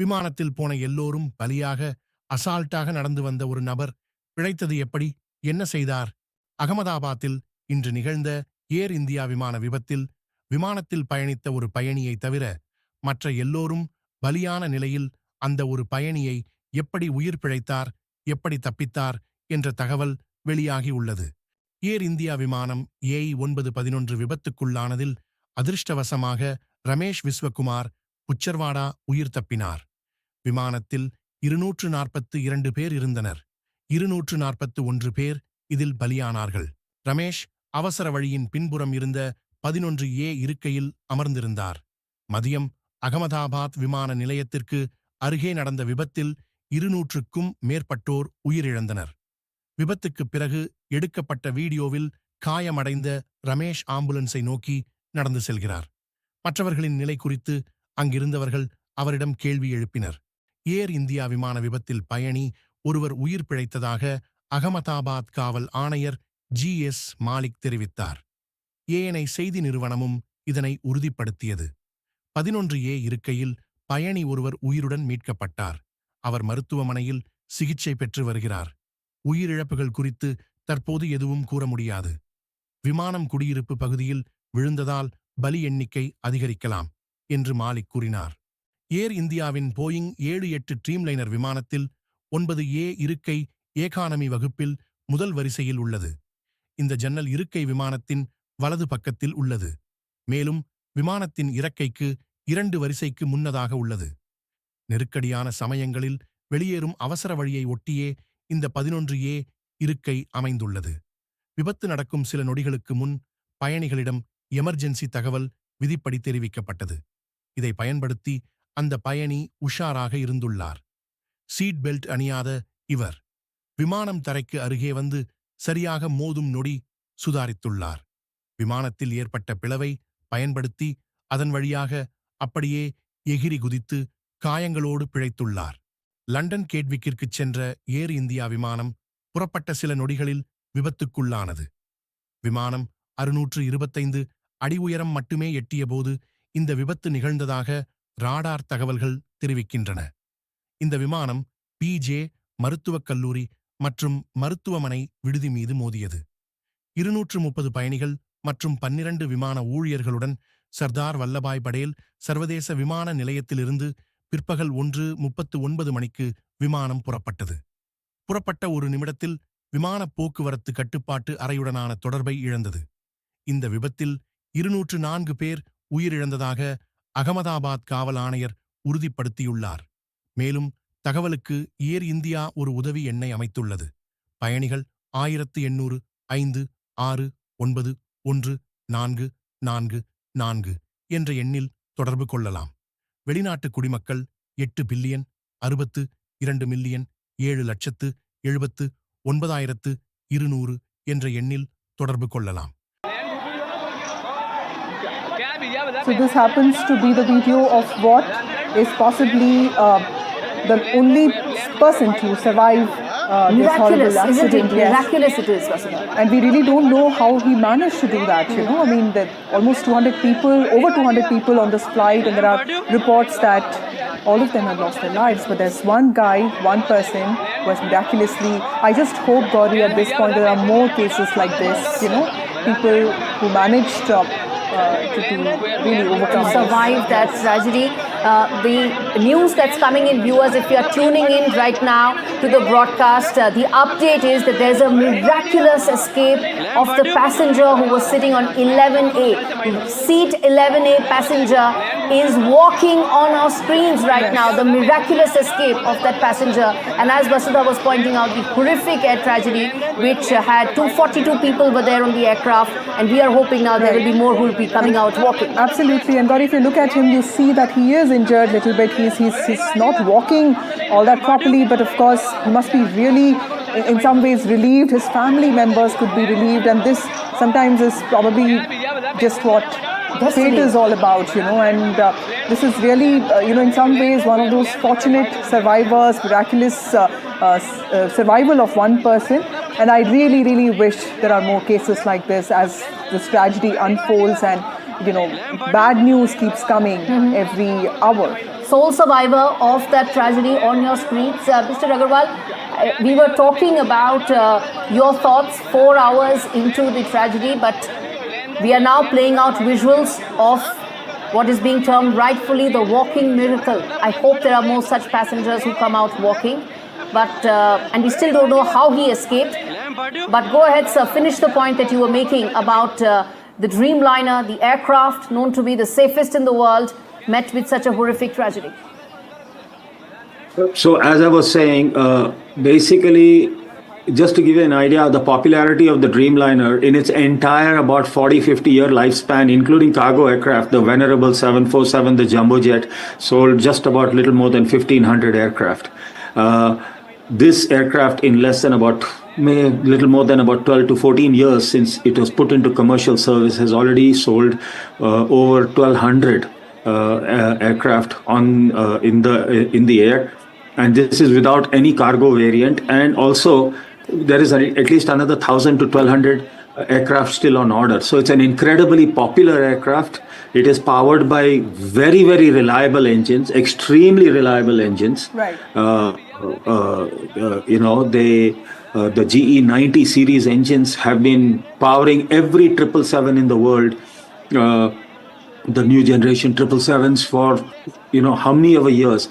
விமானத்தில் போன எல்லோரும் பலியாக அசால்ட்டாக நடந்து வந்த ஒரு நபர் பிழைத்தது எப்படி? என்ன செய்தார்? அகமதாபாத்தில் இன்று நிகழ்ந்த ஏர் இந்தியா விமான விபத்தில் விமானத்தில் பயணித்த ஒரு பயணியை தவிர மற்ற எல்லோரும் பலியான நிலையில் அந்த ஒரு பயணியை எப்படி உயிர் பிழைத்தார் எப்படி தப்பித்தார் என்ற தகவல் வெளியாகியுள்ளது ஏர் இந்தியா விமானம் ஏஐ ஒன்பது பதினொன்று விபத்துக்குள்ளானதில் அதிர்ஷ்டவசமாக ரமேஷ் விஸ்வகுமார் புச்சர்வாடா உயிர் தப்பினார். விமானத்தில் இருநூற்று நாற்பத்து இரண்டு பேர் இருந்தனர். இருநூற்று நாற்பத்து ஒன்று பேர் இதில் பலியானார்கள். ரமேஷ் அவசர வழியின் பின்புறம் இருந்த பதினொன்று ஏ இருக்கையில் அமர்ந்திருந்தார். மதியம் அகமதாபாத் விமான நிலையத்திற்கு அருகே நடந்த விபத்தில் இருநூற்றுக்கும் மேற்பட்டோர் உயிரிழந்தனர். விபத்துக்குப் பிறகு எடுக்கப்பட்ட வீடியோவில் காயமடைந்த ரமேஷ் ஆம்புலன்ஸை நோக்கி நடந்து செல்கிறார். மற்றவர்களின் நிலை குறித்து அங்கிருந்தவர்கள் அவரிடம் கேள்வி எழுப்பினர். ஏர் இந்தியா விமான விபத்தில் பயணி ஒருவர் உயிர் பிழைத்ததாக அகமதாபாத் காவல் ஆணையர் ஜி எஸ் மாலிக் தெரிவித்தார். ஏஎன்ஐ செய்தி நிறுவனமும் இதனை உறுதிப்படுத்தியது. பதினொன்று ஏ இருக்கையில் பயணி ஒருவர் உயிருடன் மீட்கப்பட்டார். அவர் மருத்துவமனையில் சிகிச்சை பெற்று வருகிறார். உயிரிழப்புகள் குறித்து தற்போது எதுவும் கூற முடியாது. விமானம் குடியிருப்பு பகுதியில் விழுந்ததால் பலி எண்ணிக்கை அதிகரிக்கலாம் என்று மாலிக் கூறினார். ஏர் இந்தியாவின் போயிங் ஏழு எட்டு ட்ரீம்லைனர் விமானத்தில் ஒன்பது ஏ இருக்கை ஏகானமி வகுப்பில் முதல் வரிசையில் உள்ளது. இந்த ஜன்னல் இருக்கை விமானத்தின் வலது பக்கத்தில் உள்ளது. மேலும் விமானத்தின் இறக்கைக்கு இரண்டு வரிசைக்கு முன்னதாக உள்ளது. நெருக்கடியான சமயங்களில் வெளியேறும் அவசர வழியை ஒட்டியே இந்த பதினொன்று ஏ இருக்கை அமைந்துள்ளது. விபத்து நடக்கும் சில நொடிகளுக்கு முன் பயணிகளிடம் எமர்ஜென்சி தகவல் விதிப்படி தெரிவிக்கப்பட்டது. இதை பயன்படுத்தி அந்த பயணி உஷாராக இருந்துள்ளார். சீட் பெல்ட் அணியாத இவர் விமானம் தரைக்கு அருகே வந்து சரியாக மோதும் நொடி சுதாரித்துள்ளார். விமானத்தில் ஏற்பட்ட பிளவை பயன்படுத்தி அதன் வழியாக அப்படியே எகிரி குதித்து காயங்களோடு பிழைத்துள்ளார். லண்டன் கேட்விக்கிற்குச் சென்ற ஏர் இந்தியா விமானம் புறப்பட்ட சில நொடிகளில் விபத்துக்குள்ளானது. விமானம் அறுநூற்று இருபத்தைந்து அடி உயரம் மட்டுமே எட்டியபோது இந்த விபத்து நிகழ்ந்ததாக ராடார் தகவல்கள் தெரிவிக்கின்றன. இந்த விமானம் பிஜே மருத்துவக் கல்லூரி மற்றும் மருத்துவமனை விடுதி மீது மோதியது. இருநூற்று முப்பது பயணிகள் மற்றும் பன்னிரண்டு விமான ஊழியர்களுடன் சர்தார் வல்லபாய் படேல் சர்வதேச விமான நிலையத்திலிருந்து பிற்பகல் ஒன்று முப்பத்து ஒன்பது மணிக்கு விமானம் புறப்பட்டது. புறப்பட்ட ஒரு நிமிடத்தில் விமான போக்குவரத்து கட்டுப்பாட்டு அறையுடனான தொடர்பை இழந்தது. இந்த விபத்தில் இருநூற்று நான்கு பேர் உயிரிழந்ததாக அகமதாபாத் காவல் ஆணையர் உறுதிப்படுத்தியுள்ளார். மேலும் தகவலுக்கு ஏர் இந்தியா ஒரு உதவி எண்ணை அமைத்துள்ளது. பயணிகள் ஆயிரத்து எண்ணூறு ஐந்து ஆறு ஒன்பது ஒன்று நான்கு நான்கு நான்கு என்ற எண்ணில் தொடர்பு கொள்ளலாம். வெளிநாட்டு குடிமக்கள் எட்டு பில்லியன் அறுபத்து இரண்டு மில்லியன் ஏழு லட்சத்து எழுபத்து ஒன்பதாயிரத்து இருநூறு என்ற எண்ணில் தொடர்பு கொள்ளலாம். So this happens to be the video of what is possibly uh, the only person to survive uh, this horrible accident. it? Yes. Miraculous it is, Vasudha. And we really don't know how he managed to do that, you know. I mean, there are almost 200 people, over 200 people on this flight, and there are reports that all of them have lost their lives. But there's one guy, one person who has miraculously. I just hope, Gauri, at this point, there are more cases like this, you know, people who managed uh, uh, to, to survive that tragedy. Uh, the news that's coming in, viewers, if you are tuning in right now to the broadcast, uh, the update is that there's a miraculous escape of the passenger who was sitting on 11A. Seat 11A passenger is walking on our screens right now. The miraculous escape of that passenger. And as Vasudha was pointing out, the horrific air tragedy, which uh, had 242 people were there on the aircraft, and we are hoping now there will be more who will be coming out walking. Absolutely, and God, if you look at him, you see that he is injured a little bit. He's, he's, he's not walking all that properly, but of course, he must be really, in- in some ways, relieved. His family members could be relieved, and this sometimes is probably just what fate is all about, you know. And uh, this is really, uh, you know, in some ways, one of those fortunate survivors, miraculous uh, uh, uh, survival of one person. And I really, really wish there are more cases like this as this tragedy unfolds and you know, bad news keeps coming every hour. sole survivor of that tragedy on your screens. Uh, Mr. Agarwal, uh, we were talking about uh, your thoughts four hours into the tragedy, but we are now playing out visuals of what is being termed rightfully the walking miracle. I hope there are more such passengers who come out walking, but uh, and we still don't know how he escaped. But go ahead, sir. Finish the point that you were making about uh, the Dreamliner, the aircraft known to be the safest in the world, met with such a horrific tragedy. So, as I was saying, uh, basically, just to give you an idea of the popularity of the Dreamliner in its entire about 40 50 year lifespan, including cargo aircraft, the venerable 747, the jumbo jet, sold just about little more than 1,500 aircraft. Uh, this aircraft, in less than about may, little more than about 12 to 14 years since it was put into commercial service, has already sold uh, over 1,200 uh, uh, aircraft on uh, in the in the air, and this is without any cargo variant. And also, there is at least another thousand to twelve hundred aircraft still on order. So it's an incredibly popular aircraft. It is powered by very very reliable engines, extremely reliable engines. Right. Uh, uh, uh, you know they. Uh, the GE 90 series engines have been powering every 777 in the world. Uh, the new generation triple sevens for you know how many ever years